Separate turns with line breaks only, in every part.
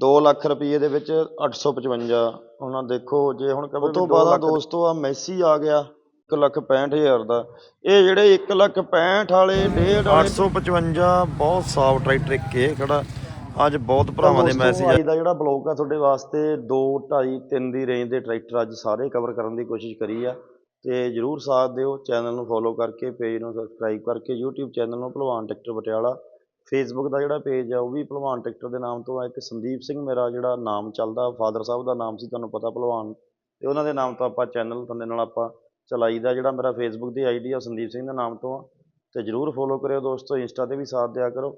2 ਲੱਖ ਰੁਪਏ ਦੇ ਵਿੱਚ 855 ਉਹਨਾਂ ਦੇਖੋ ਜੇ ਹੁਣ ਕਹੇ ਤੋਂ ਬਾਅਦ ਦੋਸਤੋ ਆ ਮੈਸੀ ਆ ਗਿਆ 1 ਲੱਖ 65000 ਦਾ। ਇਹ ਜਿਹੜੇ 1 ਲੱਖ 65 ਵਾਲੇ 1.5 855 ਬਹੁਤ ਸਾਫ਼ ਟਰੈਕਟਰ ਇੱਕ ਇਹ ਖੜਾ। ਅੱਜ ਬਹੁਤ ਭਰਾਵਾਂ ਦੇ ਮੈਸੇਜ ਅੱਜ ਦਾ ਜਿਹੜਾ ਬਲੌਗ ਆ ਤੁਹਾਡੇ ਵਾਸਤੇ 2 2.5 3 ਦੀ ਰੇਂਜ ਦੇ ਟਰੈਕਟਰ ਅੱਜ ਸਾਰੇ ਕਵਰ ਕਰਨ ਦੀ ਕੋਸ਼ਿਸ਼ ਕਰੀ ਆ। ਤੇ ਜਰੂਰ ਸਾਥ ਦਿਓ ਚੈਨਲ ਨੂੰ ਫੋਲੋ ਕਰਕੇ ਪੇਜ ਨੂੰ ਸਬਸਕ੍ਰਾਈਬ ਕਰਕੇ YouTube ਚੈਨਲ ਨੂੰ ਭਲਵਾਨ ਟਰੈਕਟਰ ਪਟਿਆਲਾ। ਫੇਸਬੁੱਕ ਦਾ ਜਿਹੜਾ ਪੇਜ ਆ, ਉਹ ਵੀ ਭਲਵਾਨ ਟਰੈਕਟਰ ਦੇ ਨਾਮ ਤੋਂ ਆ। ਇੱਕ ਸੰਦੀਪ ਸਿੰਘ ਮੇਰਾ ਜਿਹੜਾ ਨਾਮ ਚੱਲਦਾ, ਫਾਦਰ ਸਾਹਿਬ ਦਾ ਨਾਮ ਸੀ, ਤੁਹਾਨੂੰ ਪਤਾ ਭਲਵਾਨ। ਅਤੇ ਉਹਨਾਂ ਦੇ ਨਾਮ ਤੋਂ ਆਪਾਂ ਚੈਨਲ ਥੱਲੇ ਨਾਲ ਆਪਾਂ ਚਲਾਈਦਾ, ਜਿਹੜਾ ਮੇਰਾ ਫੇਸਬੁੱਕ ਦੀ ਆਈਡੀ ਆ, ਸੰਦੀਪ ਸਿੰਘ ਦੇ ਨਾਮ ਤੋਂ ਆ। ਅਤੇ ਜਰੂਰ ਫੋਲੋ ਕਰਿਓ ਦੋਸਤੋ, ਇੰਸਟਾ ਤੇ ਵੀ ਸਾਥ ਦਿਆ ਕਰੋ।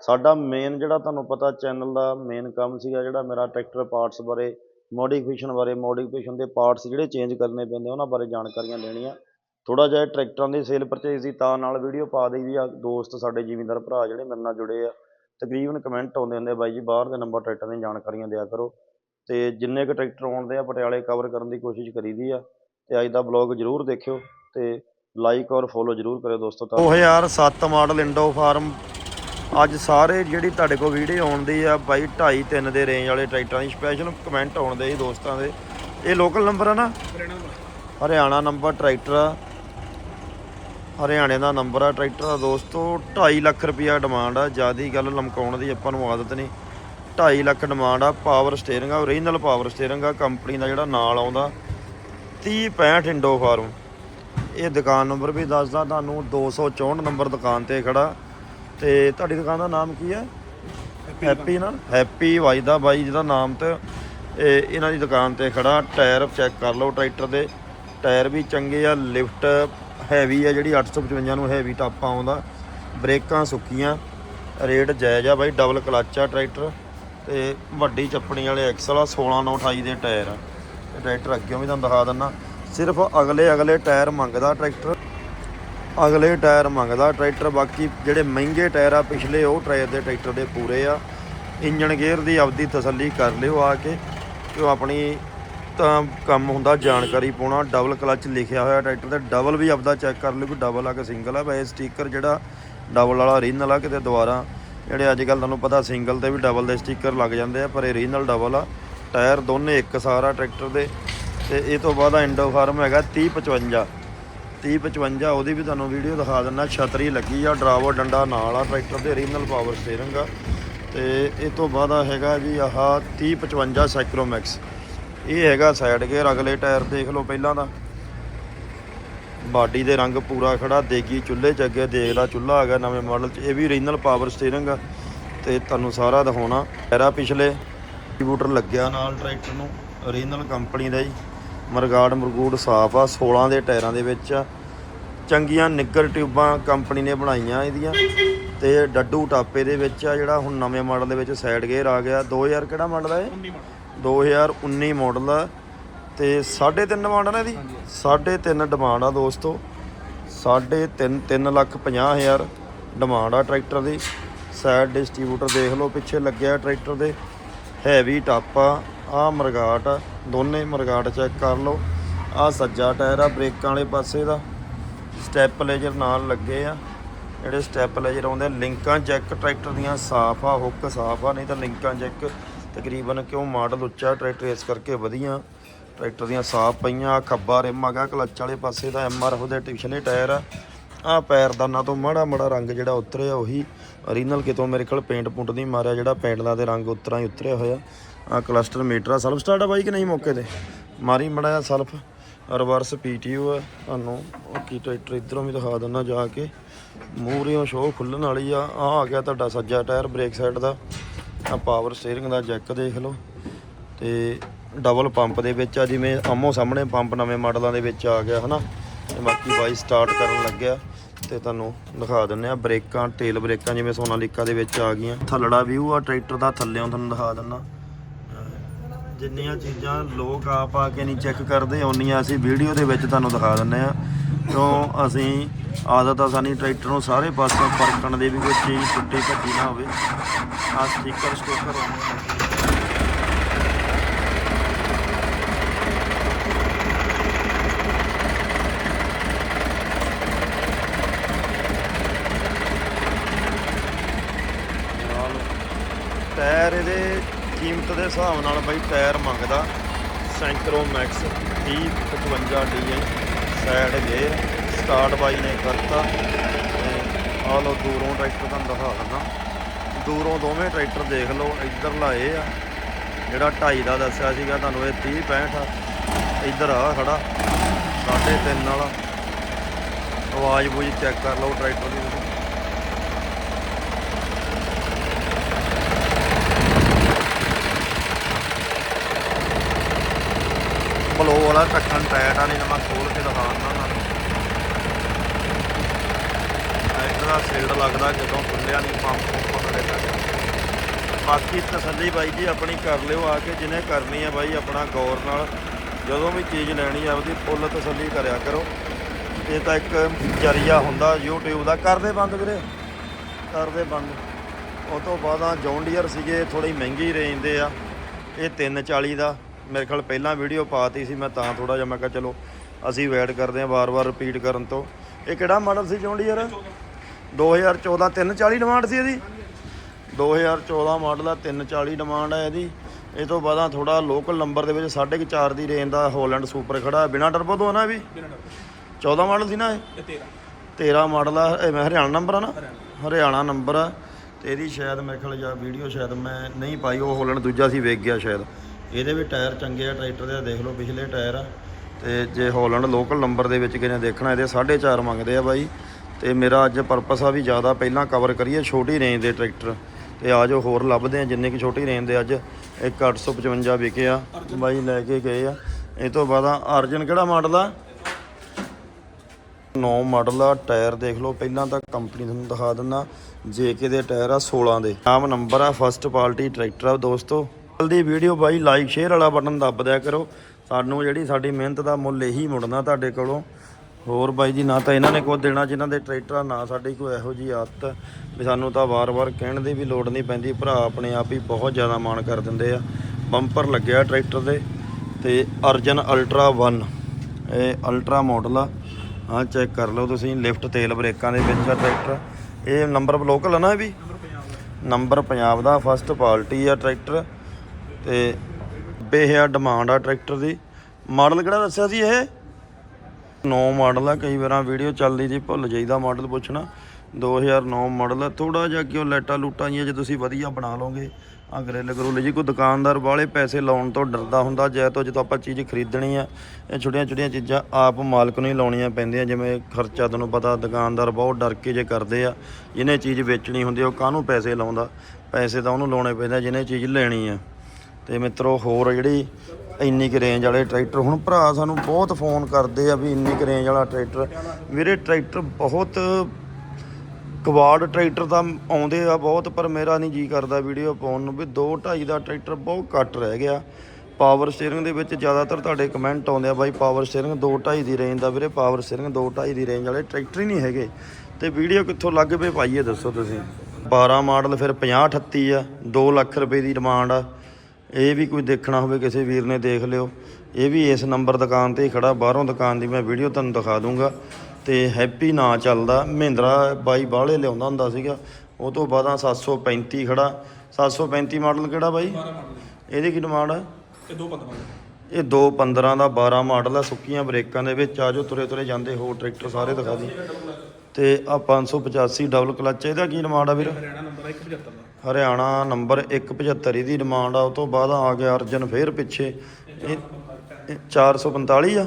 ਸਾਡਾ ਮੇਨ ਜਿਹੜਾ ਤੁਹਾਨੂੰ ਪਤਾ ਚੈਨਲ ਦਾ ਮੇਨ ਕੰਮ ਸੀਗਾ, ਜਿਹੜਾ ਮੇਰਾ ਟਰੈਕਟਰ ਪਾਰਟਸ ਬਾਰੇ ਮੋਡੀਫਿਕੇਸ਼ਨ ਬਾਰੇ ਮੋਡੀਫਿਕੇਸ਼ਨ ਦੇ ਪਾਰਟਸ ਜਿਹੜੇ ਚੇਂਜ ਕਰਨੇ ਪੈਂਦੇ, ਉਹਨਾਂ ਬਾਰੇ ਜਾਣਕਾਰੀਆਂ ਦੇਣੀਆਂ। ਥੋੜਾ ਜਿਹਾ ਟਰੈਕਟਰਾਂ ਦੀ ਸੇਲ ਪਰਚੇਜ਼ ਦੀ ਤਾਂ ਨਾਲ ਵੀਡੀਓ ਪਾ ਦਈਦੀ ਆ ਦੋਸਤ ਸਾਡੇ ਜ਼ਿਮੀਂਦਾਰ ਭਰਾ ਜਿਹੜੇ ਮੇਰੇ ਨਾਲ ਜੁੜੇ ਆ। ਤਕਰੀਬਨ ਕਮੈਂਟ ਆਉਂਦੇ ਹੁੰਦੇ ਆ, ਬਾਈ ਜੀ ਬਾਹਰ ਦੇ ਨੰਬਰ ਟਰੈਕਟਰਾਂ ਦੀਆਂ ਜਾਣਕਾਰੀਆਂ ਦਿਆ ਕਰੋ। ਤੇ ਜਿੰਨੇ ਕੁ ਟਰੈਕਟਰ ਆਉਂਦੇ ਆ ਪਟਿਆਲੇ ਕਵਰ ਕਰਨ ਦੀ ਕੋਸ਼ਿਸ਼ ਕਰੀਦੀ ਆ। ਤੇ ਅੱਜ ਦਾ ਬਲੌਗ ਜਰੂਰ ਦੇਖਿਓ ਤੇ ਲਾਈਕ ਔਰ ਫੋਲੋ ਜਰੂਰ ਕਰਿਓ ਦੋਸਤੋ 2007 ਮਾਡਲ ਇੰਡੋ ਫਾਰਮ ਅੱਜ ਸਾਰੇ ਜਿਹੜੀ ਤੁਹਾਡੇ ਕੋਲ ਵੀਡੀਓ ਆਉਂਦੀ ਆ ਬਾਈ 2.5 3 ਦੇ ਰੇਂਜ ਵਾਲੇ ਟਰੈਕਟਰਾਂ ਦੀ ਸਪੈਸ਼ਲ ਕਮੈਂਟ ਆਉਂਦੇ ਸੀ ਦੋਸਤਾਂ ਦੇ। ਇਹ ਲੋਕਲ ਨੰਬਰ ਆ ਨਾ? ਹਰਿਆਣਾ ਨੰਬਰ ਟਰੈਕਟਰ ਆ। ਹਰਿਆਣੇ ਦਾ ਨੰਬਰ ਆ ਟਰੈਕਟਰ ਦਾ ਦੋਸਤੋ 2.5 ਲੱਖ ਰੁਪਿਆ ਡਿਮਾਂਡ ਆ ਜਿਆਦੀ ਗੱਲ ਲਮਕਾਉਣ ਦੀ ਆਪਾਂ ਨੂੰ ਆਦਤ ਨਹੀਂ। 2.5 ਲੱਖ ਡਿਮਾਂਡ ਆ ਪਾਵਰ ਸਟੀਅਰਿੰਗ ਆ ਓਰੀਜਨਲ ਪਾਵਰ ਸਟੀਅਰਿੰਗ ਆ ਕੰਪਨੀ ਦਾ ਜਿਹੜਾ ਨਾਲ ਆਉਂਦਾ 3065 ਇੰਡੋ ਫਾਰਮ। ਇਹ ਦੁਕਾਨ ਨੰਬਰ ਵੀ ਦੱਸਦਾ ਤੁਹਾਨੂੰ 264 ਨੰਬਰ ਦੁਕਾਨ ਤੇ ਖੜਾ। ਤੇ ਤੁਹਾਡੀ ਦੁਕਾਨ ਦਾ ਨਾਮ ਕੀ ਹੈ? ਹੈਪੀ ਨਾ ਹੈਪੀ ਵਜਦਾ ਬਾਈ ਜਿਹਦਾ ਨਾਮ ਤੇ ਇਹ ਇਹਨਾਂ ਦੀ ਦੁਕਾਨ ਤੇ ਖੜਾ। ਟਾਇਰ ਚੈੱਕ ਕਰ ਲਓ ਟਰੈਕਟਰ ਦੇ। ਟਾਇਰ ਵੀ ਚੰਗੇ ਆ ਲਿਫਟ ਹੈਵੀ ਆ ਜਿਹੜੀ 855 ਨੂੰ ਹੈਵੀ ਟਾਪਾ ਆਉਂਦਾ। ਬ੍ਰੇਕਾਂ ਸੁੱਕੀਆਂ, ਰੇਟ ਜਾਇਜ਼ ਆ ਬਾਈ ਡਬਲ ਕਲੱਚ ਆ ਟਰੈਕਟਰ ਤੇ ਵੱਡੀ ਚੱਪਣੀ ਵਾਲੇ ਐਕਸਲ ਆ 16 9 28 ਦੇ ਟਾਇਰ ਆ। ਇਹ ਟਰੈਕਟਰ ਅੱਗੇ ਵੀ ਤੁਹਾਨੂੰ ਦਿਖਾ ਦਿੰਨਾ। ਸਿਰਫ ਅਗਲੇ ਅਗਲੇ ਟਾਇਰ ਮੰਗਦਾ ਟਰੈਕਟਰ। ਅਗਲੇ ਟਾਇਰ ਮੰਗਦਾ ਟਰੈਕਟਰ, ਬਾਕੀ ਜਿਹੜੇ ਮਹਿੰਗੇ ਟਾਇਰ ਆ ਪਿਛਲੇ, ਉਹ ਟਾਇਰ ਦੇ ਟਰੈਕਟਰ ਦੇ ਪੂਰੇ ਆ। ਇੰਜਣ ਗੇਅਰ ਦੀ ਆਪਦੀ ਤਸੱਲੀ ਕਰ ਲਿਓ ਆ ਕੇ ਕਿ ਉਹ ਆਪਣੀ ਤਾਂ ਕੰਮ ਹੁੰਦਾ, ਜਾਣਕਾਰੀ ਪਾਉਣਾ ਡਬਲ ਕਲੱਚ ਲਿਖਿਆ ਹੋਇਆ ਟਰੈਕਟਰ ਤੇ ਡਬਲ ਵੀ ਆਪਦਾ ਚੈੱਕ ਕਰ ਲਿਓ ਕਿ ਡਬਲ ਆ ਕਿ ਸਿੰਗਲ ਆ। ਵੈਸੇ ਸਟicker ਜਿਹੜਾ ਡਬਲ ਵਾਲਾ ਰੀਨਲ ਆ, ਕਿਤੇ ਦੁਬਾਰਾ ਜਿਹੜੇ ਅੱਜ ਕੱਲ ਤੁਹਾਨੂੰ ਪਤਾ ਸਿੰਗਲ ਤੇ ਵੀ ਡਬਲ ਦੇ ਸਟicker ਲੱਗ ਜਾਂਦੇ ਆ, ਪਰ ਇਹ ਰੀਨਲ ਡਬਲ ਆ। ਟਾਇਰ ਦੋਨੇ ਇੱਕ ਸਾਰਾ ਟਰੈਕਟਰ ਦੇ ਤੇ ਇਹ ਤੋਂ ਬਾਅਦ ਇੰਡੋ ਫਾਰਮ ਹੈਗਾ 3055 3055 ਉਹਦੀ ਵੀ ਤੁਹਾਨੂੰ ਵੀਡੀਓ ਦਿਖਾ ਦਿੰਦਾ, ਛਤਰੀ ਲੱਗੀ ਆ ਡਰਾਵਰ ਡੰਡਾ ਨਾਲ ਆ ਟਰੈਕਟਰ ਦੇ ਰੀਨਲ ਪਾਵਰ ਸਟੀਅਰਿੰਗ ਆ। ਤੇ ਇਹ ਤੋਂ ਬਾਅਦ ਹੈਗਾ ਜੀ ਆਹ 3055 ਸਾਈਕਲੋਮੈਕਸ ਇਹ ਹੈਗਾ ਸਾਈਡ ਗੇਅਰ ਅਗਲੇ ਟਾਇਰ ਦੇਖ ਲਓ ਪਹਿਲਾਂ ਦਾ। ਬਾਡੀ ਦੇ ਰੰਗ ਪੂਰਾ ਖੜਾ, ਦੇਗੀ ਚੁੱਲ੍ਹੇ 'ਚ ਅੱਗੇ ਦੇਖਦਾ ਚੁੱਲ੍ਹਾ ਹੈਗਾ ਨਵੇਂ ਮਾਡਲ 'ਚ। ਇਹ ਵੀ ਰੀਨਲ ਪਾਵਰ ਸਟੀਅਰਿੰਗ ਆ ਤੇ ਤੁਹਾਨੂੰ ਸਾਰਾ ਦਿਖਾਉਣਾ। ਟਾਇਰਾ ਪਿਛਲੇ ਡਿਸਟ੍ਰੀਬਿਊਟਰ ਲੱਗਿਆ ਨਾਲ ਟਰੈਕਟਰ ਨੂੰ ਰੀਨਲ ਕੰਪਨੀ ਦਾ ਜੀ। ਮਰਗਾੜ ਮਰਗੂੜ ਸਾਫ਼ ਆ 16 ਦੇ ਟਾਇਰਾਂ ਦੇ ਵਿੱਚ ਆ। ਚੰਗੀਆਂ ਨਿੱਗਰ ਟਿਊਬਾਂ ਕੰਪਨੀ ਨੇ ਬਣਾਈਆਂ ਇਹਦੀਆਂ। ਤੇ ਡੱਡੂ ਟਾਪੇ ਦੇ ਵਿੱਚ ਆ ਜਿਹੜਾ ਹੁਣ ਨਵੇਂ ਮਾਡਲ ਦੇ ਵਿੱਚ ਸਾਈਡ ਗੇਅਰ ਆ ਗਿਆ। 2000 ਕਿਹੜਾ ਮਾਡਲ ਆ ਇਹ? 2019 ਮਾਡਲ ਆ ਤੇ 3.5 ਡਿਮਾਂਡ ਆ ਨਾ ਇਹਦੀ? 3.5 ਡਿਮਾਂਡ ਆ ਦੋਸਤੋ। 3.5 3 ਲੱਖ 50 ਹਜ਼ਾਰ ਡਿਮਾਂਡ ਆ ਟਰੈਕਟਰ ਦੀ। ਸਾਈਡ ਡਿਸਟ੍ਰੀਬਿਊਟਰ ਦੇਖ ਲਓ ਪਿੱਛੇ ਲੱਗਿਆ ਟਰੈਕਟਰ ਦੇ। ਹੈਵੀ ਟਾਪਾ ਆ ਮਰਗਾਟ ਆ ਦੋਨੇ ਮਰਗਾਟ ਚੈੱਕ ਕਰ ਲਓ। ਆ ਸੱਜਾ ਟਾਇਰ ਆ ਬ੍ਰੇਕਾਂ ਵਾਲੇ ਪਾਸੇ ਦਾ। ਸਟੈਪ ਲੇਜਰ ਨਾਲ ਲੱਗੇ ਆ। ਜਿਹੜੇ ਸਟੈਪ ਲੇਜਰ ਆਉਂਦੇ ਆ, ਲਿੰਕਾਂ ਚੈੱਕ ਟਰੈਕਟਰ ਦੀਆਂ ਸਾਫ਼ ਆ ਹੁੱਕ ਸਾਫ਼ ਆ ਨਹੀਂ ਤਾਂ ਲਿੰਕਾਂ ਚੈੱਕ ਤਕਰੀਬਨ ਕਿਉਂ ਮਾਡਲ ਉੱਚਾ ਟਰੈਕਟਰ ਇਸ ਕਰਕੇ ਵਧੀਆ। ਟਰੈਕਟਰ ਦੀਆਂ ਸਾਫ਼ ਪਈਆਂ ਆਹ ਖੱਬਾ ਰਿਮ ਹੈਗਾ, ਕਲੱਚ ਵਾਲੇ ਪਾਸੇ ਦਾ ਐਮ ਆਰ ਉਹਦੇ ਪਿਛਲੇ ਟਾਇਰ ਆ। ਆ ਪੈਰਦਾਨਾ ਤੋਂ ਮਾੜਾ ਮਾੜਾ ਰੰਗ ਜਿਹੜਾ ਉਤਰਿਆ, ਉਹੀ ਓਰੀਜਨਲ ਕਿਤੋਂ ਮੇਰੇ ਕੋਲ ਪੇਂਟ ਪੁੰਟ ਨਹੀਂ ਮਾਰਿਆ ਜਿਹੜਾ ਪੈਂਟਲਾ ਦੇ ਰੰਗ ਉਤਰਾ ਹੀ ਉਤਰਿਆ ਹੋਇਆ। ਆ ਕਲਸਟਰ ਮੀਟਰ ਆ। ਸਲਫ ਸਟਾਰਟ ਆ ਬਾਈ ਕਿ ਨਹੀਂ ਮੌਕੇ ਤੇ? ਮਾਰੀ ਮੜਾ ਜਿਹਾ ਸੈਲਫ। ਰਿਵਰਸ ਪੀਟੀਓ ਆ। ਤੁਹਾਨੂੰ ਉਹ ਕੀ ਟਰੈਕਟਰ ਇਧਰੋਂ ਵੀ ਦਿਖਾ ਦਿੰਦਾ ਜਾ ਕੇ। ਮੂਹਰਿਓਂ ਸ਼ੋਅ ਖੁੱਲਣ ਵਾਲੀ ਆ। ਆ ਆ ਗਿਆ ਤੁਹਾਡਾ ਸੱਜਾ ਟਾਇਰ ਬ੍ਰੇਕ ਸਾਈਡ ਦਾ। ਆ ਪਾਵਰ ਸਟੀਅਰਿੰਗ ਦਾ ਜੈਕ ਦੇਖ ਲਓ ਤੇ ਡਬਲ ਪੰਪ ਦੇ ਵਿੱਚ ਆ, ਜਿਵੇਂ ਆਮੋ ਸਾਹਮਣੇ ਪੰਪ ਨਵੇਂ ਮਾਡਲਾਂ ਦੇ ਵਿੱਚ ਆ ਗਿਆ, ਹਨਾ? ਤੇ ਬਾਕੀ ਬਾਈ ਸਟਾਰਟ ਕਰਨ ਲੱਗਿਆ ਤੇ ਤੁਹਾਨੂੰ ਦਿਖਾ ਦਿੰਨੇ ਆ ਬ੍ਰੇਕਾਂ ਟੇਲ ਬ੍ਰੇਕਾਂ ਜਿਵੇਂ ਸੋਨਾਲੀਕਾ ਦੇ ਵਿੱਚ ਆ ਗਈਆਂ। ਥੱਲੜਾ ਵਿਊ ਆ ਟਰੈਕਟਰ ਦਾ ਥੱਲਿਓਂ ਤੁਹਾਨੂੰ ਦਿਖਾ ਦਿੰਨਾ ਜਿੰਨੀਆਂ ਚੀਜ਼ਾਂ ਲੋਕ ਆਪ ਆ ਕੇ ਨਹੀਂ ਚੈੱਕ ਕਰਦੇ, ਓਨੀਆਂ ਅਸੀਂ ਵੀਡੀਓ ਦੇ ਵਿੱਚ ਤੁਹਾਨੂੰ ਦਿਖਾ ਦਿੰਨੇ ਆ। ਕਿਉਂ ਅਸੀਂ ਆਦਤ ਆ ਸਾਨੀ ਟਰੈਕਟਰ ਨੂੰ ਸਾਰੇ ਪਾਸੋਂ ਪਰਖਣ ਦੀ ਵੀ ਕੋਈ ਚੀਜ਼ ਟੁੱਟੀ ਭੱਜੀ ਨਾ ਹੋਵੇ। ਆ ਸਟicker ਸਟicker ਹੋਣੇ ਟਾਇਰ ਇਹਦੇ ਕੀਮਤ ਦੇ ਹਿਸਾਬ ਨਾਲ ਬਾਈ ਟਾਇਰ ਮੰਗਦਾ ਸੈਂਕਰੋ max 3055 DI side gear start ਬਾਈ ਨੇ ਕਰਤਾ। ਆ ਆਹ ਲੋ ਦੂਰੋਂ ਟਰੈਕਟਰ ਤੁਹਾਨੂੰ ਦਿਖਾ ਦਿੰਦਾ। ਦੂਰੋਂ ਦੋਵੇਂ ਟਰੈਕਟਰ ਦੇਖ ਲਓ, ਇੱਧਰ ਲਾਏ ਆ। ਜਿਹੜਾ 2.5 ਦਾ ਦੱਸਿਆ ਸੀਗਾ ਤੁਹਾਨੂੰ, ਇਹ 30 65 ਆ। ਇੱਧਰ ਆ ਖੜਾ 3.5 ਵਾਲਾ। ਆਵਾਜ਼ ਬੂਝ ਚੈੱਕ ਕਰ ਲਓ ਟਰੈਕਟਰ ਦੀ ਤੁਸੀਂ ਬਲੋ ਵਾਲਾ ਢੱਕਣ ਟਾਇਟ ਆ ਨਹੀਂ ਖੋਲ ਕੇ ਦਿਖਾਉਣਾ ਉਹਨਾਂ ਨੂੰ। ਟਰੈਕਟਰ ਦਾ ਸੀਲਡ ਲੱਗਦਾ ਜਦੋਂ ਖੁੱਲਿਆ ਨਹੀਂ, ਪੰਪ ਪੰਪ ਹਲੇ ਤੱਕ ਬਾਕੀ ਤਸੱਲੀ ਬਾਈ ਜੀ ਆਪਣੀ ਕਰ ਲਿਓ ਆ ਕੇ, ਜਿਹਨੇ ਕਰਨੀ ਹੈ ਬਾਈ ਆਪਣਾ ਗੌਰ ਨਾਲ, ਜਦੋਂ ਵੀ ਚੀਜ਼ ਲੈਣੀ ਆ ਉਹਦੀ ਫੁੱਲ ਤਸੱਲੀ ਕਰਿਆ ਕਰੋ। ਇਹ ਤਾਂ ਇੱਕ ਜਰੀਆ ਹੁੰਦਾ YouTube ਦਾ। ਕਰਦੇ ਬੰਦ ਵੀਰੇ? ਕਰਦੇ ਬੰਦ। ਉਹ ਤੋਂ ਬਾਅਦ ਆ ਜੌਂਡੀਅਰ ਸੀਗੇ ਥੋੜੀ ਮਹਿੰਗੀ ਰੇਂਜ ਦੇ ਆ। ਇਹ 340 ਦਾ। ਮੇਰੇ ਖਿਆਲ ਪਹਿਲਾਂ ਵੀਡੀਓ ਪਾਤੀ ਸੀ ਮੈਂ ਤਾਂ ਥੋੜਾ ਜਿਹਾ ਮੈਂ ਕਿਹਾ ਚਲੋ ਅਸੀਂ ਵੇਟ ਕਰਦੇ ਆ ਵਾਰ-ਵਾਰ ਰਿਪੀਟ ਕਰਨ ਤੋਂ। ਇਹ ਕਿਹੜਾ ਮਾਡਲ ਸੀ ਜੌਂਡੀਅਰ 2014 340 ਡਿਮਾਂਡ ਸੀ ਇਹਦੀ? 2014 ਮਾਡਲ ਆ 340 ਡਿਮਾਂਡ ਹੈ ਇਹਦੀ। ਇਹ ਤੋਂ ਬਾਅਦ ਥੋੜਾ ਲੋਕਲ ਨੰਬਰ ਦੇ ਵਿੱਚ 4.5 ਦੀ ਰੇਂਜ ਦਾ ਹੋਲੈਂਡ ਸੁਪਰ ਖੜਾ ਬਿਨਾ ਟਰਬੋ ਤੋਂ ਆ ਨਾ ਵੀ? 14 ਮਾਡਲ ਸੀ ਨਾ ਇਹ? 13 ਮਾਡਲ ਆ। ਇਹ ਮੈਂ ਹਰਿਆਣਾ ਨੰਬਰ ਆ ਨਾ? ਹਰਿਆਣਾ। ਨੰਬਰ ਆ। ਤੇ ਇਹਦੀ ਸ਼ਾਇਦ ਮੇਰੇ ਖਿਆਲ ਜਾਂ ਵੀਡੀਓ ਸ਼ਾਇਦ ਮੈਂ ਨਹੀਂ ਪਾਈ ਉਹ ਹੋਲੈਂਡ ਦੂਜਾ ਸੀ ਵੇਖ ਗਿਆ ਸ਼ਾਇਦ। ਇਹਦੇ ਵੀ ਟਾਇਰ ਚੰਗੇ ਆ, ਟਰੈਕਟਰ ਦੇ ਦੇਖ ਲਓ ਪਿਛਲੇ ਟਾਇਰ ਆ। ਤੇ ਜੇ ਹੋਲੈਂਡ ਲੋਕਲ ਨੰਬਰ ਦੇ ਵਿੱਚ ਕਿਨੇ ਦੇਖਣਾ, ਇਹਦੇ 4.5 ਮੰਗਦੇ ਆ ਬਾਈ। ਤੇ ਮੇਰਾ ਅੱਜ ਪਰਪਸ ਆ ਵੀ ਜ਼ਿਆਦਾ ਪਹਿਲਾਂ ਕਵਰ ਕਰੀਏ ਛੋਟੀ ਰੇਂਜ ਦੇ ਟਰੈਕਟਰ। ਤੇ ਆ ਜੋ ਹੋਰ ਲੱਭਦੇ ਆ, ਜਿੰਨੇ ਕਿ ਛੋਟੀ ਰੇਂਜ ਦੇ ਅੱਜ ਇੱਕ 855 ਵਿਕੇ ਆ, ਬਾਈ ਲੈ ਕੇ ਗਏ ਆ। ਇਹ ਤੋਂ ਬਾਅਦ ਅਰਜਨ ਕਿਹੜਾ ਮਾਡਲ ਆ? 9 ਮਾਡਲ ਆ, ਟਾਇਰ ਦੇਖ ਲਓ, ਪਹਿਲਾਂ ਤਾਂ ਕੰਪਨੀ ਤੁਹਾਨੂੰ ਦਿਖਾ ਦਿੰਦਾ ਜੇਕੇ ਦੇ ਟਾਇਰ ਆ 16 ਦੇ। ਨਾਮ ਨੰਬਰ ਆ ਫਸਟ ਪਾਰਟੀ ਟਰੈਕਟਰ ਆ ਦੋਸਤੋ। ਦੀ ਵੀਡੀਓ ਬਾਈ ਲਾਈਕ ਸ਼ੇਅਰ ਵਾਲਾ ਬਟਨ ਦੱਬ ਦਿਆ ਕਰੋ। ਸਾਨੂੰ ਜਿਹੜੀ ਸਾਡੀ ਮਿਹਨਤ ਦਾ ਮੁੱਲ ਇਹੀ ਮੁੜਨਾ ਤੁਹਾਡੇ ਕੋਲੋਂ। ਹੋਰ ਬਾਈ ਜੀ, ਨਾ ਤਾਂ ਇਹਨਾਂ ਨੇ ਕੁਝ ਦੇਣਾ ਜਿਨ੍ਹਾਂ ਦੇ ਟਰੈਕਟਰ ਆ ਨਾ ਸਾਡੀ ਕੋਈ ਇਹੋ ਜੀ ਆਦਤ। ਵੀ ਸਾਨੂੰ ਤਾਂ ਵਾਰ-ਵਾਰ ਕਹਿਣ ਦੀ ਵੀ ਲੋੜ ਨਹੀਂ ਪੈਂਦੀ। ਭਰਾ ਆਪਣੇ ਆਪ ਹੀ ਬਹੁਤ ਜ਼ਿਆਦਾ ਮਾਣ ਕਰ ਦਿੰਦੇ ਆ। ਬੰਪਰ ਲੱਗਿਆ ਟਰੈਕਟਰ ਦੇ ਤੇ ਅਰਜਨ ਅਲਟਰਾ 1 ਇਹ ਅਲਟਰਾ ਮਾਡਲ ਆ। ਹਾਂ ਚੈੱਕ ਕਰ ਲਓ ਤੁਸੀਂ, ਲਿਫਟ ਤੇਲ ਬ੍ਰੇਕਾਂ ਦੇ ਵਿੱਚ ਆ ਟਰੈਕਟਰ। ਇਹ ਨੰਬਰ ਲੋਕਲ ਆ ਨਾ ਵੀ? ਨੰਬਰ ਪੰਜਾਬ ਦਾ ਫਸਟ ਪਾਰਟੀ ਆ ਟਰੈਕਟਰ। ਤੇ 90000 ਡਿਮਾਂਡ ਆ ਟਰੈਕਟਰ ਦੀ। ਮਾਡਲ ਕਿਹੜਾ ਦੱਸਿਆ ਸੀ ਇਹ? 9 ਮਾਡਲ ਆ, ਕਈ ਵਾਰਾਂ ਵੀਡੀਓ ਚੱਲਦੀ ਜੀ ਭੁੱਲ ਜਾਈਦਾ ਮਾਡਲ ਪੁੱਛਣਾ। 2009 ਮਾਡਲ ਆ ਥੋੜਾ ਜਿਹਾ ਕਿਉਂ ਲਾਈਟਾਂ ਲੂਟਾਂ ਜੀਆਂ ਜੇ ਤੁਸੀਂ ਵਧੀਆ ਬਣਾ ਲਓਗੇ। ਆ ਗ੍ਰਿਲ ਗਰੁੱਲ ਜੀ, ਕੋਈ ਦੁਕਾਨਦਾਰ ਵਾਲੇ ਪੈਸੇ ਲਾਉਣ ਤੋਂ ਡਰਦਾ ਹੁੰਦਾ, ਜੈ ਤੋਂ ਜਦੋਂ ਆਪਾਂ ਚੀਜ਼ ਖਰੀਦਣੀ ਆ, ਇਹ ਛੋਟੀਆਂ ਛੋਟੀਆਂ ਚੀਜ਼ਾਂ ਆਪ ਮਾਲਕ ਨੂੰ ਹੀ ਲਾਉਣੀਆਂ ਪੈਂਦੀਆਂ, ਜਿਵੇਂ ਖਰਚਾ ਤੁਹਾਨੂੰ ਪਤਾ, ਦੁਕਾਨਦਾਰ ਬਹੁਤ ਡਰ ਕੇ ਜੇ ਕਰਦੇ ਆ, ਜਿਹਨੇ ਚੀਜ਼ ਵੇਚਣੀ ਹੁੰਦੀ ਉਹ ਕਾਹਨੂੰ ਪੈਸੇ ਲਾਉਂਦਾ? ਪੈਸੇ ਤਾਂ ਉਹਨੂੰ ਲਾਉਣੇ ਪੈਂਦੇ ਆ, ਜਿਹਨੇ ਚੀਜ਼ ਲੈਣੀ ਆ। ਤੇ ਮਿੱਤਰੋ, ਹੋਰ ਜਿਹੜੀ ਇੰਨੀ ਕੁ ਰੇਂਜ ਵਾਲੇ ਟਰੈਕਟਰ ਹੁਣ ਭਰਾ ਸਾਨੂੰ ਬਹੁਤ ਫੋਨ ਕਰਦੇ ਆ ਵੀ ਇੰਨੀ ਕੁ ਰੇਂਜ ਵਾਲਾ ਟਰੈਕਟਰ ਵੀਰੇ ਟਰੈਕਟਰ ਬਹੁਤ ਕਵਾੜ ਟਰੈਕਟਰ ਤਾਂ ਆਉਂਦੇ ਆ ਬਹੁਤ, ਪਰ ਮੇਰਾ ਨਹੀਂ ਜੀ ਕਰਦਾ ਵੀਡੀਓ ਪਾਉਣ ਨੂੰ ਵੀ 2 2.5 ਦਾ ਟਰੈਕਟਰ ਬਹੁਤ ਘੱਟ ਰਹਿ ਗਿਆ। ਪਾਵਰ ਸਟੀਅਰਿੰਗ ਦੇ ਵਿੱਚ ਜ਼ਿਆਦਾਤਰ ਤੁਹਾਡੇ ਕਮੈਂਟ ਆਉਂਦੇ ਆ, ਬਾਈ ਪਾਵਰ ਸਟੀਅਰਿੰਗ 2 2.5 ਦੀ ਰੇਂਜ ਦਾ ਵੀਰੇ ਪਾਵਰ ਸਟੀਅਰਿੰਗ 2 2.5 ਦੀ ਰੇਂਜ ਵਾਲੇ ਟਰੈਕਟਰ ਹੀ ਨਹੀਂ ਹੈਗੇ। ਤੇ ਵੀਡੀਓ ਕਿੱਥੋਂ ਲੱਗ ਪਏ ਪਾਈਏ ਦੱਸੋ ਤੁਸੀਂ। 12 ਮਾਡਲ ਫਿਰ 50 38 ਆ 2 ਲੱਖ ਰੁਪਏ ਦੀ ਡਿਮਾਂਡ ਆ। ਇਹ ਵੀ ਕੋਈ ਦੇਖਣਾ ਹੋਵੇ ਕਿਸੇ ਵੀਰ ਨੇ ਦੇਖ ਲਿਓ। ਇਹ ਵੀ ਇਸ ਨੰਬਰ ਦੁਕਾਨ ਤੇ ਹੀ ਖੜਾ ਬਾਹਰੋਂ ਦੁਕਾਨ ਦੀ ਮੈਂ ਵੀਡੀਓ ਤੁਹਾਨੂੰ ਦਿਖਾ ਦੂੰਗਾ। ਤੇ ਹੈਪੀ ਨਾਂ ਚੱਲਦਾ ਮਹਿੰਦਰਾ ਬਾਈ ਬਾਹਲੇ ਲਿਆਉਂਦਾ ਹੁੰਦਾ ਸੀਗਾ। ਉਹ ਤੋਂ ਬਾਅਦ ਆ 735 ਖੜਾ। 735 ਮਾਡਲ ਕਿਹੜਾ ਬਾਈ? ਇਹਦੀ ਕੀ ਡਿਮਾਂਡ ਹੈ?
ਇਹ ਦੋ ਪੰਦਰਾਂ
ਇਹ 215 ਦਾ 12 ਮਾਡਲ ਆ ਸੁੱਕੀਆਂ ਬ੍ਰੇਕਾਂ ਦੇ ਵਿੱਚ। ਆਜੋ ਤੁਰੇ ਤੁਰੇ ਜਾਂਦੇ ਹੋਰ ਟਰੈਕਟਰ ਸਾਰੇ ਦਿਖਾ ਦੀ ਤੇ ਆ 585 ਡਬਲ ਕਲਚ ਇਹਦਾ ਕੀ ਡਿਮਾਂਡ ਆ ਵੀਰ?
ਹਰਿਆਣਾ ਨੰਬਰ 175 ਦਾ।
ਹਰਿਆਣਾ ਨੰਬਰ 175 ਇਹਦੀ ਡਿਮਾਂਡ ਆ ਉਹ ਤੋਂ ਬਾਅਦ ਆ ਗਿਆ ਅਰਜਨ ਫੇਰ ਪਿੱਛੇ। ਇਹ ਇਹ 445 ਆ?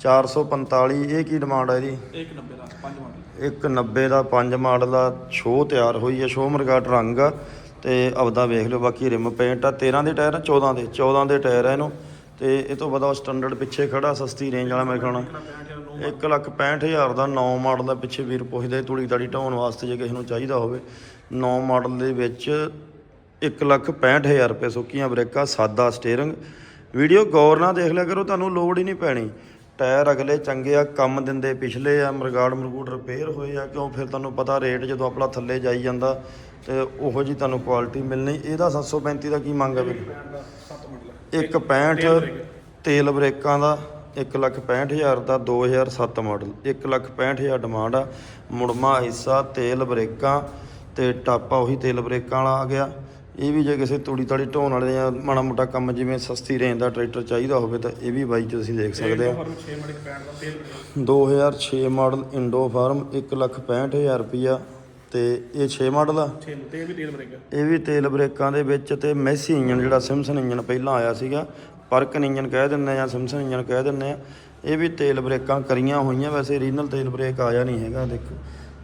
445 ਇਹ ਕੀ ਡਿਮਾਂਡ ਆ ਇਹਦੀ?
190 ਦਾ ਪੰਜ ਮਾਡਲ
190 ਦਾ 5 ਮਾਡਲ ਦਾ ਸ਼ੋਅ ਤਿਆਰ ਹੋਈ ਹੈ ਸ਼ੋਅ ਮਰਗਾਟ ਰੰਗ ਆ ਤੇ ਆਪਦਾ ਵੇਖ ਲਿਓ ਬਾਕੀ ਰਿਮ ਪੇਂਟ ਆ। 13 ਦੇ ਟਾਇਰ ਆ 14 ਦੇ 14 ਦੇ ਟਾਇਰ ਆ ਇਹਨੂੰ। ਤੇ ਇਹ ਤੋਂ ਬਾਅਦ ਸਟੈਂਡਰਡ ਪਿੱਛੇ ਖੜਾ ਸਸਤੀ ਰੇਂਜ ਵਾਲਾ ਮੇਰੇ ਨਾਲ 1 ਲੱਖ 65000 ਦਾ 9 ਮਾਡਲ ਦਾ ਪਿੱਛੇ ਵੀਰ ਪੁੱਛਦੇ ਤੂੜੀ ਤਾੜੀ ਢਾਉਣ ਵਾਸਤੇ ਜੇ ਕਿਸੇ ਨੂੰ ਚਾਹੀਦਾ ਹੋਵੇ। 9 ਮਾਡਲ ਦੇ ਵਿੱਚ 1 ਲੱਖ 65000 ਰੁਪਏ ਸੁੱਕੀਆਂ ਬ੍ਰੇਕਾਂ, ਸਾਦਾ ਸਟੀਅਰਿੰਗ। ਵੀਡੀਓ ਗੌਰ ਨਾਲ ਦੇਖ ਲਿਆ ਕਰੋ, ਤੁਹਾਨੂੰ ਲੋੜ ਹੀ ਨਹੀਂ ਪੈਣੀ। ਟਾਇਰ ਅਗਲੇ ਚੰਗੇ ਆ, ਕੰਮ ਦਿੰਦੇ ਪਿਛਲੇ ਆ, ਮਰਗਾੜ ਮਰਗੂੜ ਰਿਪੇਅਰ ਹੋਏ ਆ, ਕਿਉਂ ਫਿਰ ਤੁਹਾਨੂੰ ਪਤਾ ਰੇਟ ਜਦੋਂ ਆਪਣਾ ਥੱਲੇ ਜਾਈ ਜਾਂਦਾ, ਤੇ ਉਹੋ ਜੀ ਤੁਹਾਨੂੰ ਕੁਆਲਿਟੀ ਮਿਲਣੀ। ਇਹਦਾ 735 ਦਾ ਕੀ ਮੰਗ ਆ ਵੀਰ?
7 ਮਾਡਲ
165 ਤੇਲ ਬ੍ਰੇਕਾਂ ਦਾ 165000 ਦਾ 2007 ਮਾਡਲ। 165000 ਡਿਮਾਂਡ ਆ। ਮੁੜਮਾ ਹਿੱਸਾ, ਤੇਲ ਬ੍ਰੇਕਾਂ ਤੇ ਟਾਪਾ ਉਹੀ ਤੇਲ ਬ੍ਰੇਕਾਂ ਵਾਲਾ ਆ ਗਿਆ। ਇਹ ਵੀ ਜੇ ਕਿਸੇ ਤੂੜੀ ਤਾੜੀ ਢੋਣ ਵਾਲੇ ਜਾਂ ਮਾੜਾ ਮੋਟਾ ਕੰਮ ਜਿਵੇਂ ਸਸਤੀ ਰੇਂਜ ਦਾ ਟਰੈਕਟਰ ਚਾਹੀਦਾ ਹੋਵੇ ਤਾਂ ਇਹ ਵੀ ਬਾਈ ਚ ਤੁਸੀਂ ਦੇਖ ਸਕਦੇ ਆ।
ਫਾਰਮ 6 ਮਿੰਟ ਪੈਣ ਦਾ ਤੇਲ
2006 ਮਾਡਲ ਇੰਡੋ ਫਾਰਮ 165000 ਰੁਪਿਆ ਤੇ ਇਹ 6 ਮਾਡਲ ਆ।
6 ਤੇ ਇਹ ਵੀ ਤੇਲ ਬਰੇਕ
ਇਹ ਵੀ ਤੇਲ ਬ੍ਰੇਕਾਂ ਦੇ ਵਿੱਚ ਤੇ ਮੈਸੀ ਇੰਜਨ ਜਿਹੜਾ ਸਿਮਸਨ ਇੰਜਨ ਪਹਿਲਾਂ ਆਇਆ ਸੀਗਾ ਪਰਕਨ ਇੰਜਨ ਕਹਿ ਦਿੰਦੇ ਆ ਸਿਮਸਨ ਇੰਜਨ ਕਹਿ ਦਿੰਦੇ ਆ। ਇਹ ਵੀ ਤੇਲ ਬ੍ਰੇਕਾਂ ਕਰੀਆਂ ਹੋਈਆਂ ਵੈਸੇ ਰੀਜਨਲ ਤੇਲ ਬ੍ਰੇਕ ਆਇਆ ਨਹੀਂ ਹੈਗਾ ਦੇਖੋ।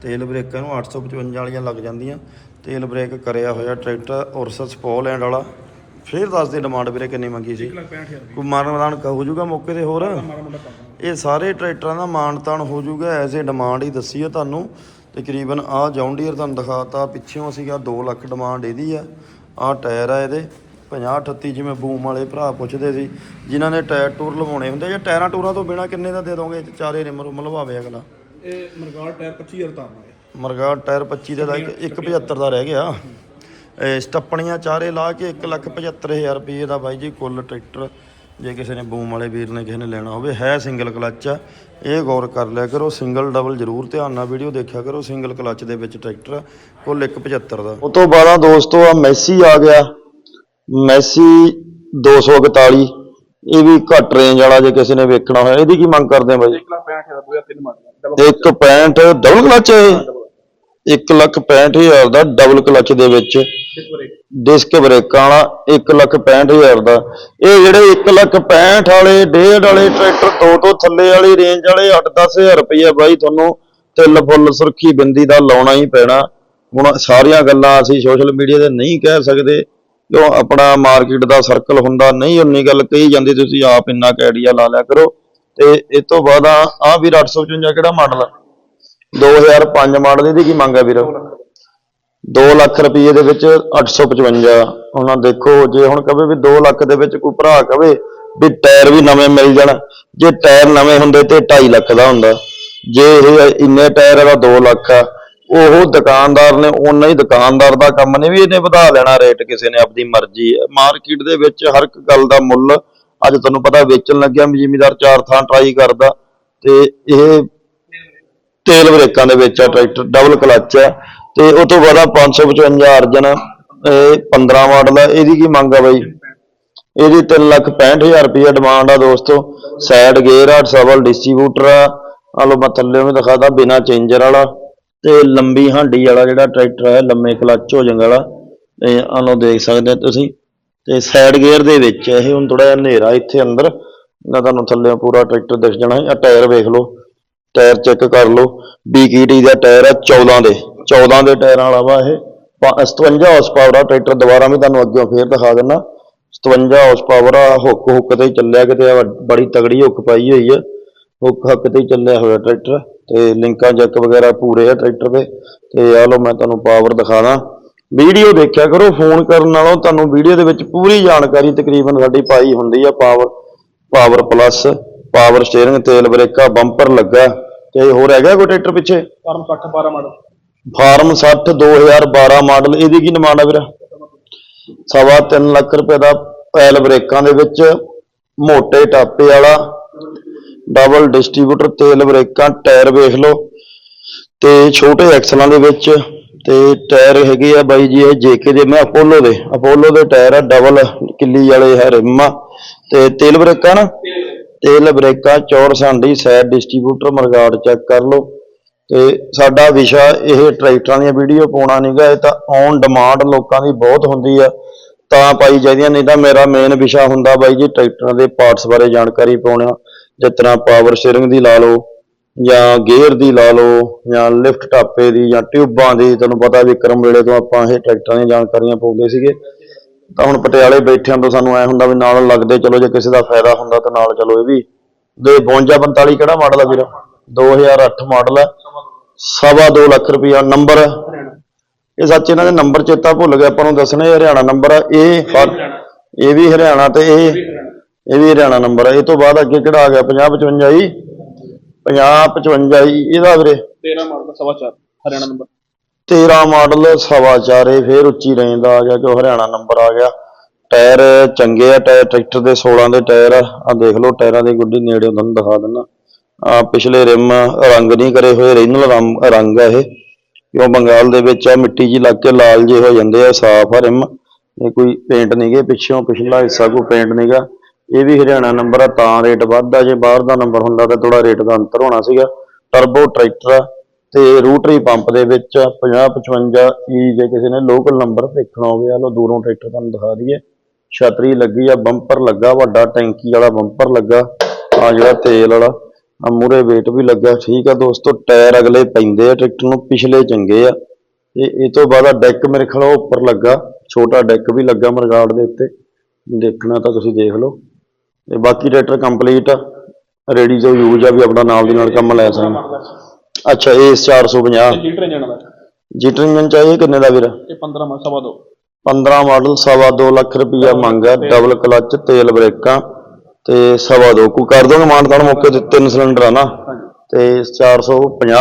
ਤੇਲ ਬ੍ਰੇਕਾਂ ਨੂੰ 855 ਵਾਲੀਆਂ ਲੱਗ ਜਾਂਦੀਆਂ। ਤੇਲ ਬ੍ਰੇਕ ਕਰਿਆ ਹੋਇਆ ਟਰੈਕਟਰ ਉਰਸਸ ਪੋਲੈਂਡ ਵਾਲਾ। ਫੇਰ ਦੱਸ ਦੇ ਡਿਮਾਂਡ ਵੀਰੇ ਕਿੰਨੀ ਮੰਗੀ ਸੀ?
1 ਲੱਖ 65000 ਰੁਪਏ
ਕੋਈ ਮਾਰਨ ਮਦਾਨ ਹੋ ਜਾਊਗਾ ਮੌਕੇ ਤੇ ਹੋਰ? ਇਹ ਸਾਰੇ ਟਰੈਕਟਰਾਂ ਦਾ ਮਾਨਤਾਨ ਹੋ ਜਾਊਗਾ ਐਸੇ ਡਿਮਾਂਡ ਹੀ ਦੱਸੀ ਆ ਤੁਹਾਨੂੰ। ਤਕਰੀਬਨ ਆ ਜੌਂਡੀਅਰ ਤੁਹਾਨੂੰ ਦਿਖਾਤਾ ਪਿੱਛੋਂ ਸੀਗਾ 2 ਲੱਖ ਡਿਮਾਂਡ ਇਹਦੀ ਆ। ਆ ਟਾਇਰ ਆ ਇਹਦੇ 50 38 ਜਿਵੇਂ ਬੂਮ ਵਾਲੇ ਭਰਾ ਪੁੱਛਦੇ ਸੀ। ਜਿਨ੍ਹਾਂ ਨੇ ਟਾਇਰ ਟੂਰ ਲਵਾਉਣੇ ਹੁੰਦੇ ਜਾਂ ਟਾਇਰਾਂ ਟੂਰਾਂ ਤੋਂ ਬਿਨਾ ਕਿੰਨੇ ਦਾ ਦੇ ਦੋਗੇ? ਚਾਰੇ ਰਿਮ ਰੁਮ ਲਵਾਵੇ ਅਗਲਾ।
ਇਹ ਮਰਗਾਲ ਟਾਇਰ 25000 ਤਾਰਨਾ ਹੈ।
ਮਰਗਾ ਟਾਇਰ 25 ਦੇ ਦਾ 175 ਦਾ ਰਹਿ ਗਿਆ। ਇਹ ਸਟੱਪਣੀਆਂ ਚਾਰੇ ਲਾ ਕੇ 175000 ਰੁਪਏ ਦਾ ਬਾਈ ਜੀ ਕੁੱਲ ਟਰੈਕਟਰ। ਜੇ ਕਿਸੇ ਨੇ ਬੂਮ ਵਾਲੇ ਵੀਰ ਨੇ ਕਿਸੇ ਨੇ ਲੈਣਾ ਹੋਵੇ ਹੈ ਸਿੰਗਲ ਕਲੱਚ ਆ। ਇਹ ਗੌਰ ਕਰ ਲਿਆ ਕਰੋ ਸਿੰਗਲ ਡਬਲ ਜ਼ਰੂਰ ਧਿਆਨ ਨਾਲ ਵੀਡੀਓ ਦੇਖਿਆ ਕਰੋ ਸਿੰਗਲ ਕਲੱਚ ਦੇ ਵਿੱਚ ਟਰੈਕਟਰ ਕੁੱਲ 175 ਦਾ। ਉਹ ਤੋਂ ਬਾਅਦ ਦੋਸਤੋ ਆ ਮੈਸੀ ਆ ਗਿਆ। ਮੈਸੀ 241 ਇਹ ਵੀ ਘੱਟ ਰੇਂਜ ਵਾਲਾ ਜੇ ਕਿਸੇ ਨੇ ਵੇਖਣਾ ਹੋਇਆ ਇਹਦੀ ਕੀ ਮੰਗ ਕਰਦੇ ਆ ਬਾਈ?
1 ਲੱਖ 65000 ਰੁਪਏ ਤਿੰਨ ਮਾਡਲ ਡਬਲ
165 ਡਬਲ ਕਲਚ ਹੈ ਇੱਕ ਲੱਖ 65000 ਦਾ ਡਬਲ ਕਲਚ ਦੇ ਵਿੱਚ। ਡਿਸਕ ਬ੍ਰੇਕਾਂ ਵਾਲਾ 1 ਲੱਖ 65000 ਦਾ। ਇਹ ਜਿਹੜੇ 1 ਲੱਖ 65 ਵਾਲੇ ਡੇਢ ਵਾਲੇ ਟਰੈਕਟਰ ਦੋ ਤੋਂ ਥੱਲੇ ਵਾਲੀ ਰੇਂਜ ਵਾਲੇ 8-10000 ਰੁਪਏ ਬਾਈ ਤੁਹਾਨੂੰ ਤਿੱਲ ਫੁੱਲ ਸੁਰਖੀ ਬਿੰਦੀ ਦਾ ਲਾਉਣਾ ਹੀ ਪੈਣਾ। ਹੁਣ ਸਾਰੀਆਂ ਗੱਲਾਂ ਅਸੀਂ ਸੋਸ਼ਲ ਮੀਡੀਆ ਤੇ ਨਹੀਂ ਕਹਿ ਸਕਦੇ। ਕਿਉਂ ਆਪਣਾ ਮਾਰਕੀਟ ਦਾ ਸਰਕਲ ਹੁੰਦਾ, ਨਹੀਂ ਉਨੀ ਗੱਲ ਕਹੀ ਜਾਂਦੀ, ਤੁਸੀਂ ਆਪ ਇੰਨਾ ਕੈਡੀਆ ਲਾ ਲਿਆ ਕਰੋ। ਤੇ ਇਸ ਤੋਂ ਬਾਅਦ ਆ ਆਹ ਵੀਰ 855 ਕਿਹੜਾ ਮਾਡਲ ਆ? 2005 ਮਾਡਲ ਇਹਦੀ ਕੀ ਮੰਗ ਹੈ ਵੀਰ? 2 ਲੱਖ ਰੁਪਏ ਦੇ ਵਿੱਚ 855 ਹੁਣ ਦੇਖੋ, ਜੇ ਹੁਣ ਕਵੇ ਵੀ 2 ਲੱਖ ਦੇ ਵਿੱਚ ਕੋਈ ਭਰਾ ਕਵੇ ਵੀ ਟਾਇਰ ਵੀ ਨਵੇਂ ਮਿਲ ਜਾਣ, ਜੇ ਟਾਇਰ ਨਵੇਂ ਹੁੰਦੇ ਤੇ 2.5 ਲੱਖ ਦਾ ਹੁੰਦਾ। ਜੇ ਇਹ ਇੰਨੇ ਟਾਇਰ ਦਾ 2 ਲੱਖ ਆ ਉਹ ਦੁਕਾਨਦਾਰ ਨੇ ਉਹਨਾਂ ਹੀ ਦੁਕਾਨਦਾਰ ਦਾ ਕੰਮ ਨੇ ਵੀ ਇਹਨੇ ਵਧਾ ਲੈਣਾ ਰੇਟ ਕਿਸੇ ਨੇ ਆਪਣੀ ਮਰਜ਼ੀ। ਮਾਰਕੀਟ ਦੇ ਵਿੱਚ ਹਰ ਇੱਕ ਗੱਲ ਦਾ ਮੁੱਲ ਅੱਜ ਤੁਹਾਨੂੰ ਪਤਾ ਵੇਚਣ ਲੱਗਿਆ, ਜ਼ਿਮੀਦਾਰ ਚਾਰ ਥਾਂ ਟਰਾਈ ਕਰਦਾ ਤੇ ਇਹ ਤੇਲ ਬ੍ਰੇਕਾਂ ਦੇ ਵਿੱਚ ਆ, ਟਰੈਕਟਰ ਡਬਲ ਕਲੱਚ ਆ ਤੇ ਉਹ ਤੋਂ ਬਾਅਦ ਆ 555 ਅਰਜਨ, ਇਹ 15 ਮਾਡਲ ਆ। ਇਹਦੀ ਕੀ ਮੰਗ ਆ ਬਾਈ? ਇਹਦੀ 3 ਲੱਖ 65000 ਰੁਪਏ ਡਿਮਾਂਡ ਆ ਦੋਸਤੋ। ਸਾਈਡ ਗੇਅਰ ਆ ਸਬਲ ਡਿਸਟ੍ਰੀਬਿਊਟਰ ਆ। ਆ ਲੋ ਮੈਂ ਥੱਲੇ ਵੀ ਦਿਖਾਦਾ, ਬਿਨਾ ਚੇਂਜਰ ਵਾਲਾ। ਤੇ ਲੰਬੀ ਹਾਂਡੀ ਵਾਲਾ ਜਿਹੜਾ ਟਰੈਕਟਰ ਹੈ, ਲੰਮੇ ਕਲੱਚ ਹੋ ਜੰਗ ਵਾਲਾ, ਇਹ ਆ ਦੇਖ ਸਕਦੇ ਹੋ ਤੁਸੀਂ। ਤੇ ਸਾਈਡ ਗੇਅਰ ਦੇ ਵਿੱਚ ਇਹ ਹੁਣ ਥੋੜਾ ਜਿਹਾ ਹਨੇਰਾ ਇੱਥੇ ਅੰਦਰ ਨਾ ਤੁਹਾਨੂੰ ਥੱਲੇ ਪੂਰਾ ਟਰੈਕਟਰ ਦਿਖ ਜਾਣਾ ਆ ਟਾਇਰ ਵੇਖ ਲਓ ਟਾਇਰ ਚੈੱਕ ਕਰ ਲਓ। BKT ਦਾ ਟਾਇਰ ਆ 14 ਦੇ 14 ਦੇ ਟਾਇਰਾਂ ਵਾਲਾ ਵਾ ਇਹ। ਪਾ- 57 ਹਾਰਸ ਪਾਵਰ ਆ ਟਰੈਕਟਰ, ਦੁਬਾਰਾ ਵੀ ਤੁਹਾਨੂੰ ਅੱਗੇ ਫੇਰ ਦਿਖਾ ਦਿੰਨਾ 57 ਹਾਰਸ ਪਾਵਰ ਆ, ਹੁੱਕ ਹੁੱਕ ਤੇ ਚੱਲਿਆ ਕਿਤੇ ਬੜੀ ਤਗੜੀ ਹੁੱਕ ਪਾਈ ਹੋਈ ਹੈ ਹੁੱਕ ਹੱਕ ਤੇ ਚੱਲਿਆ ਹੋਇਆ ਟਰੈਕਟਰ। ਤੇ ਲਿੰਕਾਂ ਜੈਕ ਵਗੈਰਾ ਪੂਰੇ ਆ ਟਰੈਕਟਰ ਦੇ। ਤੇ ਆ ਲਓ ਮੈਂ ਤੁਹਾਨੂੰ ਪਾਵਰ ਦਿਖਾਦਾ ਵੀਡੀਓ ਦੇਖਿਆ ਕਰੋ ਫੋਨ ਕਰਨ ਨਾਲੋਂ ਤੁਹਾਨੂੰ ਵੀਡੀਓ ਦੇ ਵਿੱਚ ਪੂਰੀ ਜਾਣਕਾਰੀ ਤਕਰੀਬਨ ਸਾਡੀ ਪਾਈ ਹੁੰਦੀ ਆ power power plus power steering ਤੇਲ ਬ੍ਰੇਕਾ ਬੰਪਰ ਲੱਗਾ। ਤੇ ਹੋਰ ਹੈਗਾ ਕੋਈ ਟਰੈਕਟਰ ਪਿੱਛੇ?
Farm 60 12 model.
ਫਾਰਮ 60 2012 ਮਾਡਲ ਇਹਦੀ ਕੀ ਡਿਮਾਂਡ ਆ ਵੀਰ? ਸਵਾ ਤਿੰਨ ਲੱਖ ਰੁਪਏ ਦਾ ਪੈਲ ਬ੍ਰੇਕਾਂ ਦੇ ਵਿੱਚ ਮੋਟੇ ਟਾਪੇ ਵਾਲਾ ਡਬਲ ਡਿਸਟ੍ਰੀਬਿਊਟਰ, ਤੇਲ ਬ੍ਰੇਕਾਂ, ਟਾਇਰ ਵੇਖ ਲਓ ਤੇ ਛੋਟੇ ਐਕਸਲਾਂ ਦੇ ਵਿੱਚ ਤੇ ਟਾਇਰ ਹੈਗੇ ਆ ਬਾਈ ਜੀ, ਇਹ ਜੇਕੇ ਦੇ, ਮੈਂ ਅਪੋਲੋ ਦੇ। ਅਪੋਲੋ ਦੇ ਟਾਇਰ ਆ, ਡਬਲ ਕਿੱਲੀ ਵਾਲੇ ਹੈ ਰਿਮ ਤੇ ਤੇਲ ਬ੍ਰੇਕਾਂ ਨਾ, ਤੇਲ ਬ੍ਰੇਕਾਂ ਚੌਰਸ ਹਾਂਡੀ ਸਾਈਡ ਡਿਸਟ੍ਰੀਬਿਊਟਰ, ਮਰਗਾੜ ਚੈੱਕ ਕਰ ਲਓ। ਤੇ ਸਾਡਾ ਵਿਸ਼ਾ, ਇਹ ਟਰੈਕਟਰਾਂ ਦੀਆਂ ਵੀਡੀਓ ਪਾਉਣਾ ਨਹੀਂਗਾ ਇਹ ਤਾਂ ਔਨ ਡਿਮਾਂਡ ਲੋਕਾਂ ਦੀ ਬਹੁਤ ਹੁੰਦੀ ਆ। ਤਾਂ ਪਾਈ ਜਾਂਦੀਆਂ ਨਹੀਂ ਤਾਂ ਮੇਰਾ ਮੇਨ ਵਿਸ਼ਾ ਹੁੰਦਾ ਬਾਈ ਜੀ, ਟਰੈਕਟਰਾਂ ਦੇ ਪਾਰਟਸ ਬਾਰੇ ਜਾਣਕਾਰੀ ਪਾਉਣਾ ਜਿਸ ਤਰ੍ਹਾਂ ਪਾਵਰ ਸਟੀਅਰਿੰਗ ਦੀ ਲਾ ਲਓ ਜਾਂ ਗੇਅਰ ਦੀ ਲਾ ਲਓ ਜਾਂ ਲਿਫਟ ਟਾਪੇ ਦੀ ਜਾਂ ਟਿਊਬਾਂ ਦੀ, ਤੁਹਾਨੂੰ ਪਤਾ ਵਿਕਰਮ ਵੇਲੇ ਤੋਂ ਆਪਾਂ ਇਹ ਟਰੈਕਟਰਾਂ ਦੀਆਂ ਜਾਣਕਾਰੀਆਂ ਪਾਉਂਦੇ ਸੀਗੇ। ਤਾਂ ਹੁਣ ਪਟਿਆਲੇ ਬੈਠਿਆਂ ਤੋਂ ਸਾਨੂੰ ਐ ਹੁੰਦਾ ਵੀ ਨਾਲ ਲੱਗਦੇ ਚਲੋ ਜੇ ਕਿਸੇ ਦਾ ਫਾਇਦਾ ਹੁੰਦਾ ਤਾਂ ਨਾਲ ਚਲੋ ਇਹ ਵੀ। 52 45 ਕਿਹੜਾ ਮਾਡਲ ਆ ਵੀਰ? 2008 ਮਾਡਲ ਆ। ਸਵਾ ਦੋ ਲੱਖ ਰੁਪਇਆ ਨੰਬਰ ਇਹ ਸੱਚ ਇਹਨਾਂ ਦੇ ਨੰਬਰ ਚੇਤਾ ਭੁੱਲ ਗਿਆ, ਆਪਾਂ ਨੂੰ ਦੱਸਣਾ ਇਹ ਹਰਿਆਣਾ ਨੰਬਰ ਆ। ਇਹ ਇਹ ਵੀ ਹਰਿਆਣਾ ਤੇ ਇਹ ਇਹ ਵੀ ਹਰਿਆਣਾ ਨੰਬਰ ਆ। ਇਹ ਤੋਂ ਬਾਅਦ ਅੱਗੇ ਕਿਹੜਾ ਆ ਗਿਆ? 50 55 ਜੀ। 50 55 ਜੀ। ਇਹਦਾ ਵੀਰੇ?
13 ਮਾਡਲ ਸਵਾ 4 ਹਰਿਆਣਾ ਨੰਬਰ।
13 ਮਾਡਲ ਸਵਾ ਚਾਰ। ਇਹ ਫੇਰ ਉੱਚੀ ਰੇਂਜ ਦਾ ਆ ਗਿਆ ਕਿ ਹਰਿਆਣਾ ਨੰਬਰ ਆ ਗਿਆ। ਟਾਇਰ ਚੰਗੇ ਆ ਟਾਇਰ ਟਰੈਕਟਰ ਦੇ 16 ਦੇ ਟਾਇਰ ਆ। ਦੇਖ ਲਓ ਟਾਇਰਾਂ ਦੀ ਗੁੱਡੀ ਨੇੜੇ ਤੁਹਾਨੂੰ ਦਿਖਾ ਦਿੰਦਾ। ਆ ਪਿਛਲੇ ਰਿਮ ਰੰਗ ਨਹੀਂ ਕਰੇ ਹੋਏ ਰੀਨਲ ਰੰਗ ਆ ਇਹ। ਕਿਉਂ? ਬੰਗਾਲ ਦੇ ਵਿੱਚ ਆ ਮਿੱਟੀ ਜੀ ਲੱਗ ਕੇ ਲਾਲ ਜੇ ਹੋ ਜਾਂਦੇ ਆ ਸਾਫ਼ ਆ ਰਿਮ। ਇਹ ਕੋਈ ਪੇਂਟ ਨਹੀਂਗੇ ਪਿੱਛੋਂ ਪਿਛਲਾ ਹਿੱਸਾ ਕੋਈ ਪੇਂਟ ਨਹੀਂਗਾ ਇਹ ਵੀ ਹਰਿਆਣਾ ਨੰਬਰ ਆ, ਤਾਂ ਰੇਟ ਵੱਧਦਾ, ਜੇ ਬਾਹਰ ਦਾ ਨੰਬਰ ਹੁੰਦਾ ਤਾਂ ਥੋੜਾ ਰੇਟ ਦਾ ਅੰਤਰ ਹੋਣਾ ਸੀਗਾ। ਟਰਬੋ ਟਰੈਕਟਰ ਆ, ਤੇ ਰੂਟਰੀ ਪੰਪ ਦੇ ਵਿੱਚ 50 55 ਈ ਜੇ ਕਿਸੇ ਨੇ ਲੋਕਲ ਨੰਬਰ ਦੇਖਣਾ ਹੋਵੇ ਆ ਲੋ ਦੂਰੋਂ ਟਰੈਕਟਰ ਤੁਹਾਨੂੰ ਦਿਖਾ ਦਈਏ। ਛਤਰੀ ਲੱਗੀ ਆ ਬੰਪਰ ਲੱਗਾ, ਵੱਡਾ ਟੈਂਕੀ ਵਾਲਾ ਬੰਪਰ ਲੱਗਾ ਆ ਜਿਹੜਾ ਤੇਲ ਵਾਲਾ ਆ ਮੂਰੇ weight ਵੀ ਲੱਗਾ, ਠੀਕ ਆ ਦੋਸਤੋ, ਟਾਇਰ ਅਗਲੇ ਪੈਂਦੇ ਆ ਟਰੈਕਟਰ ਨੂੰ, ਪਿਛਲੇ ਚੰਗੇ ਆ। ਤੇ ਇਹ ਤੋਂ ਬਾਅਦ ਆ ਡੈਕ ਮੇਰੇ ਖਿਆਲ ਉੱਪਰ ਲੱਗਾ, ਛੋਟਾ ਡੈਕ ਵੀ ਲੱਗਾ ਮਰਗਾੜ ਦੇ ਉੱਤੇ। ਦੇਖਣਾ ਤਾਂ ਤੁਸੀਂ ਦੇਖ ਲਓ। ਤੇ ਬਾਕੀ ਟਰੈਕਟਰ ਕੰਪਲੀਟ ਆ। ਰੈਡੀ ਜੋ ਯੂਜ਼ ਆ ਵੀ ਆਪਣਾ ਨਾਲ ਦੀ ਨਾਲ ਕੰਮ ਲੈ ਸਕਦੇ ਅੱਛਾ ਇਸ 450
ਲੀਟਰ ਇੰਜਣ ਦਾ
ਜੀਟਰ ਇੰਜਨ ਚਾਹੀਏ ਕਿੰਨੇ ਦਾ ਵੀਰ?
ਇਹ 15 ਮਾਡਲ ਸਵਾ ਦੋ।
15 ਮਾਡਲ ਸਵਾ ਦੋ ਲੱਖ ਰੁਪਈਆ ਮੰਗ ਹੈ ਡਬਲ ਕਲਚ ਤੇਲ ਬ੍ਰੇਕਾਂ ਤੇ ਸਵਾ ਦੋ। ਕੋ ਕਰ ਦੋਗੇ ਮਾਨਤਾਨ ਮੌਕੇ ਤੇ ਤਿੰਨ ਸਿਲੰਡਰ ਆ ਨਾ? ਤੇ 450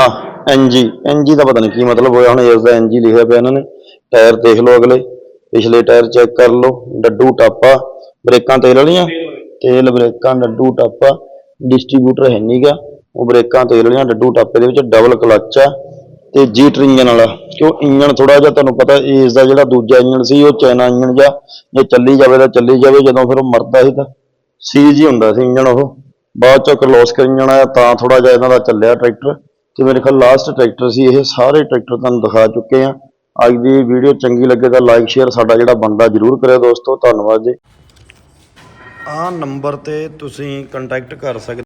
ਐਨਜੀ ਐਨਜੀ ਦਾ ਪਤਾ ਨਹੀਂ ਕੀ ਮਤਲਬ ਹੋਇਆ। ਹੁਣ ਇਸ ਦਾ ਐਨਜੀ ਲਿਖਿਆ ਪਿਆ ਇਹਨਾਂ ਨੇ। ਟਾਇਰ ਦੇਖ ਲਓ ਅਗਲੇ। ਪਿਛਲੇ ਟਾਇਰ ਚੈੱਕ ਕਰ ਲਓ। ਡੱਡੂ ਟਾਪਾ। ਬ੍ਰੇਕਾਂ ਤੇਲ ਵਾਲੀਆਂ। ਤੇਲ ਬ੍ਰੇਕਾਂ ਡੱਡੂ ਟਾਪਾ ਡਿਸਟ੍ਰੀਬਿਊਟਰ ਹੈ ਨਹੀਂਗਾ ਉਹ ਬ੍ਰੇਕਾਂ ਤੇਲ ਵਾਲੀਆਂ ਡੱਡੂ ਟਾਪੇ ਦੇ ਵਿੱਚ ਡਬਲ ਕਲਚ ਆ ਤੇ ਜੀਟਰ ਇੰਜਨ ਵਾਲਾ। ਕਿਉਂ ਇੰਜਨ ਥੋੜਾ ਜਿਹਾ ਤੁਹਾਨੂੰ ਪਤਾ ਇਸ ਦਾ ਜਿਹੜਾ ਦੂਜਾ ਇੰਜਨ ਸੀ, ਉਹ ਚਾਈਨਾ ਇੰਜਨ ਜਾਂ ਜੇ ਚੱਲੀ ਜਾਵੇ ਤਾਂ ਚੱਲੀ ਜਾਵੇ, ਜਦੋਂ ਫਿਰ ਉਹ ਮਰਦਾ ਸੀ ਤਾਂ ਸੀਜ ਹੀ ਹੁੰਦਾ ਸੀ ਇੰਜਨ ਉਹ। ਬਾਅਦ ਚ ਕਰਲੋਸਕਰ ਇੰਜਨ ਆਇਆ, ਤਾਂ ਥੋੜਾ ਜਿਹਾ ਇਹਨਾਂ ਦਾ ਚੱਲਿਆ ਟਰੈਕਟਰ। ਤੇ ਮੇਰੇ ਖਿਆਲ ਲਾਸਟ ਟਰੈਕਟਰ ਸੀ ਇਹ, ਸਾਰੇ ਟਰੈਕਟਰ ਤੁਹਾਨੂੰ ਦਿਖਾ ਚੁੱਕੇ ਆ। ਅੱਜ ਦੀ ਵੀਡੀਓ ਚੰਗੀ ਲੱਗੇ ਤਾਂ ਲਾਈਕ ਸ਼ੇਅਰ ਸਾਡਾ ਜਿਹੜਾ ਬਣਦਾ ਜਰੂਰ ਕਰਿਓ ਦੋਸਤੋ। ਧੰਨਵਾਦ ਜੀ। ਆਹ ਨੰਬਰ ਤੇ ਤੁਸੀਂ ਕੰਟੈਕਟ ਕਰ ਸਕਦੇ